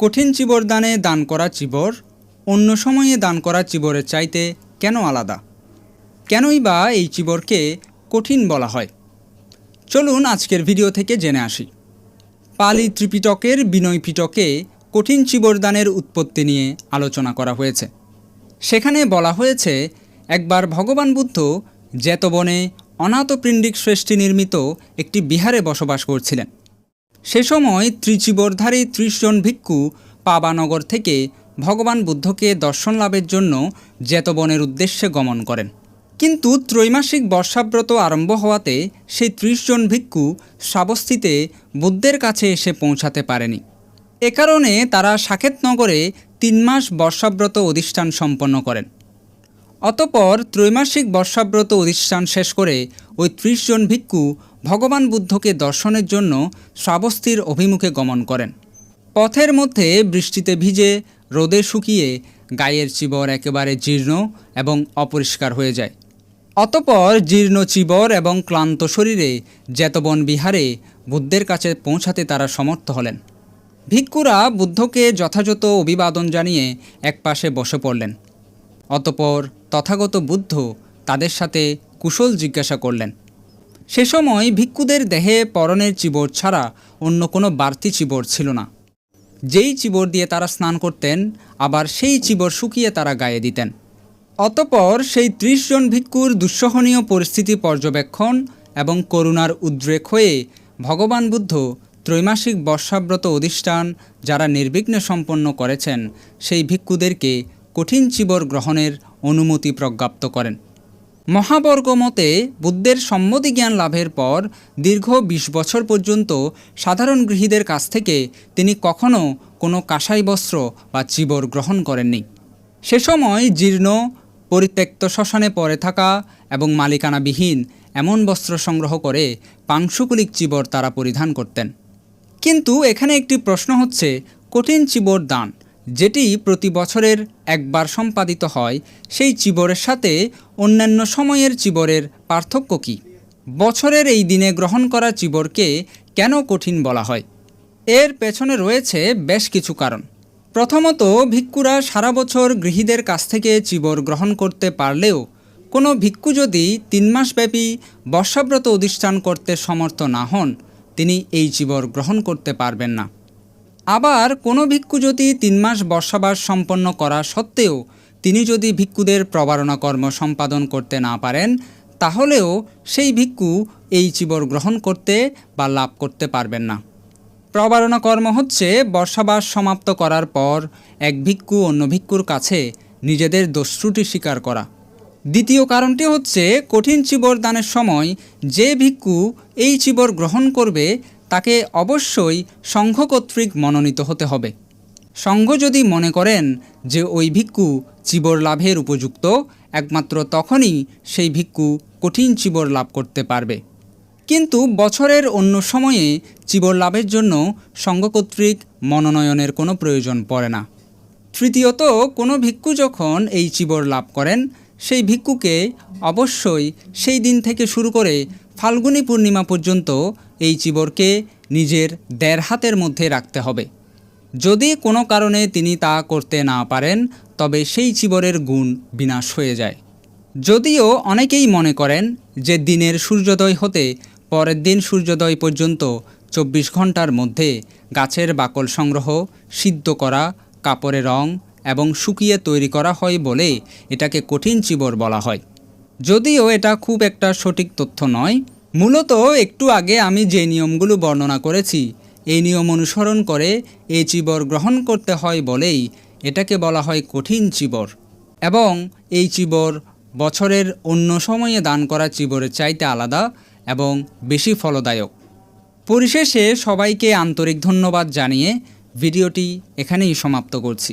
কঠিন চিবর দানে দান করা চিবর, অন্য সময়ে দান করা চিবরের চাইতে কেন আলাদা? কেনই বা এই চিবরকে কঠিন বলা হয়? চলুন আজকের ভিডিও থেকে জেনে আসি। পালি ত্রিপিটকের বিনয় পিটকে কঠিন চিবরদানের উৎপত্তি নিয়ে আলোচনা করা হয়েছে। সেখানে বলা হয়েছে, একবার ভগবান বুদ্ধ জেতবনে অনাথপিণ্ডিক সৃষ্টি নির্মিত একটি বিহারে বসবাস করছিলেন। সে সময় ত্রিচিবরধারী ত্রিশ জন ভিক্ষু পাবানগর থেকে ভগবান বুদ্ধকে দর্শন লাভের জন্য জেতবনের উদ্দেশ্যে গমন করেন। কিন্তু ত্রৈমাসিক বর্ষাব্রত আরম্ভ হওয়াতে সেই ত্রিশ জন ভিক্ষু শ্রাবস্তিতে বুদ্ধের কাছে এসে পৌঁছাতে পারেনি। এ কারণে তারা সাকেতনগরে তিন মাস বর্ষাব্রত অধিষ্ঠান সম্পন্ন করেন। অতপর ত্রৈমাসিক বর্ষাব্রত অধিষ্ঠান শেষ করে ওই ত্রিশ জন ভিক্ষু ভগবান বুদ্ধকে দর্শনের জন্য শ্রাবস্তির অভিমুখে গমন করেন। পথের মধ্যে বৃষ্টিতে ভিজে, রোদে শুকিয়ে গায়ের চিবর একেবারে জীর্ণ এবং অপরিষ্কার হয়ে যায়। অতপর জীর্ণ চিবর এবং ক্লান্ত শরীরে জেতবন বিহারে বুদ্ধের কাছে পৌঁছাতে তারা সমর্থ হলেন। ভিক্ষুরা বুদ্ধকে যথাযথ অভিবাদন জানিয়ে একপাশে বসে পড়লেন। অতপর তথাগত বুদ্ধ তাদের সাথে কুশল জিজ্ঞাসা করলেন। সে সময় ভিক্ষুদের দেহে পরনের চিবর ছাড়া অন্য কোনো বাড়তি চিবর ছিল না। যেই চিবর দিয়ে তারা স্নান করতেন, আবার সেই চিবর শুকিয়ে তারা গায়ে দিতেন। অতপর সেই ত্রিশ জন ভিক্ষুর দুঃসহনীয় পরিস্থিতি পর্যবেক্ষণ এবং করুণার উদ্রেক হয়ে ভগবান বুদ্ধ ত্রৈমাসিক বর্ষাব্রত অধিষ্ঠান যারা নির্বিঘ্নে সম্পন্ন করেছেন, সেই ভিক্ষুদেরকে কঠিন চিবর গ্রহণের অনুমতি প্রজ্ঞাপ্ত করেন। মহাবর্গ মতে বুদ্ধের সম্মতি জ্ঞান লাভের পর দীর্ঘ ২০ বছর পর্যন্ত সাধারণ গৃহীদের কাছ থেকে তিনি কখনও কোনো কাঁসাই বস্ত্র বা চিবর গ্রহণ করেননি। সে সময় জীর্ণ, পরিত্যক্ত শ্মশানে পড়ে থাকা এবং মালিকানাবিহীন এমন বস্ত্র সংগ্রহ করে পাংশুকুলিক চিবর তারা পরিধান করতেন। কিন্তু এখানে একটি প্রশ্ন হচ্ছে, কঠিন চিবর দান? যেটি প্রতি বছরের একবার সম্পাদিত হয়, সেই চিবরের সাথে অন্যান্য সময়ের চিবরের পার্থক্য কী? বছরের এই দিনে গ্রহণ করা চিবরকে কেন কঠিন বলা হয়? এর পেছনে রয়েছে বেশ কিছু কারণ। প্রথমত, ভিক্ষুরা সারা বছর গৃহীদের কাছ থেকে চিবর গ্রহণ করতে পারলেও কোনো ভিক্ষু যদি তিন মাসব্যাপী বর্ষাব্রত অধিষ্ঠান করতে সমর্থ না হন, তিনি এই চিবর গ্রহণ করতে পারবেন না। আবার কোনো ভিক্ষু যদি তিন মাস বর্ষাবাস সম্পন্ন করা সত্ত্বেও তিনি যদি ভিক্ষুদের প্রবারণা কর্ম সম্পাদন করতে না পারেন, তাহলেও সেই ভিক্ষু এই চিবর গ্রহণ করতে বা লাভ করতে পারবেন না। প্রবারণা কর্ম হচ্ছে বর্ষাবাস সমাপ্ত করার পর এক ভিক্ষু অন্য ভিক্ষুর কাছে নিজেদের দোষত্রুটি স্বীকার করা। দ্বিতীয় কারণটি হচ্ছে কঠিন চিবর দানের সময় যে ভিক্ষু এই চিবর গ্রহণ করবে তাকে অবশ্যই সংঘ কর্তৃক মনোনীত হতে হবে। সংঘ যদি মনে করেন যে ওই ভিক্ষু চিবর লাভের উপযুক্ত, একমাত্র তখনই সেই ভিক্ষু কঠিন চিবর লাভ করতে পারবে। কিন্তু বছরের অন্য সময়ে চিবর লাভের জন্য সংঘ কর্তৃক মনোনয়নের কোনো প্রয়োজন পড়ে না। তৃতীয়ত, কোনো ভিক্ষু যখন এই চিবর লাভ করেন, সেই ভিক্ষুকে অবশ্যই সেই দিন থেকে শুরু করে ফাল্গুনী পূর্ণিমা পর্যন্ত এই চিবরকে নিজের দেড় হাতের মধ্যে রাখতে হবে। যদি কোনো কারণে তিনি তা করতে না পারেন, তবে সেই চিবরের গুণ বিনাশ হয়ে যায়। যদিও অনেকেই মনে করেন যে দিনের সূর্যোদয় হতে পরের দিন সূর্যোদয় পর্যন্ত চব্বিশ ঘণ্টার মধ্যে গাছের বাকল সংগ্রহ, সিদ্ধ করা কাপড়ে রং এবং শুকিয়ে তৈরি করা হয় বলে এটাকে কঠিন চিবর বলা হয়। যদিও এটা খুব একটা সঠিক তথ্য নয়, মূলত একটু আগে আমি যে নিয়মগুলো বর্ণনা করেছি, এই নিয়ম অনুসরণ করে এই চিবর গ্রহণ করতে হয় বলেই এটাকে বলা হয় কঠিন চিবর। এবং এই চিবর বছরের অন্য সময়ে দান করা চিবরের চাইতে আলাদা এবং বেশি ফলদায়ক। পরিশেষে সবাইকে আন্তরিক ধন্যবাদ জানিয়ে ভিডিওটি এখানেই সমাপ্ত করছি।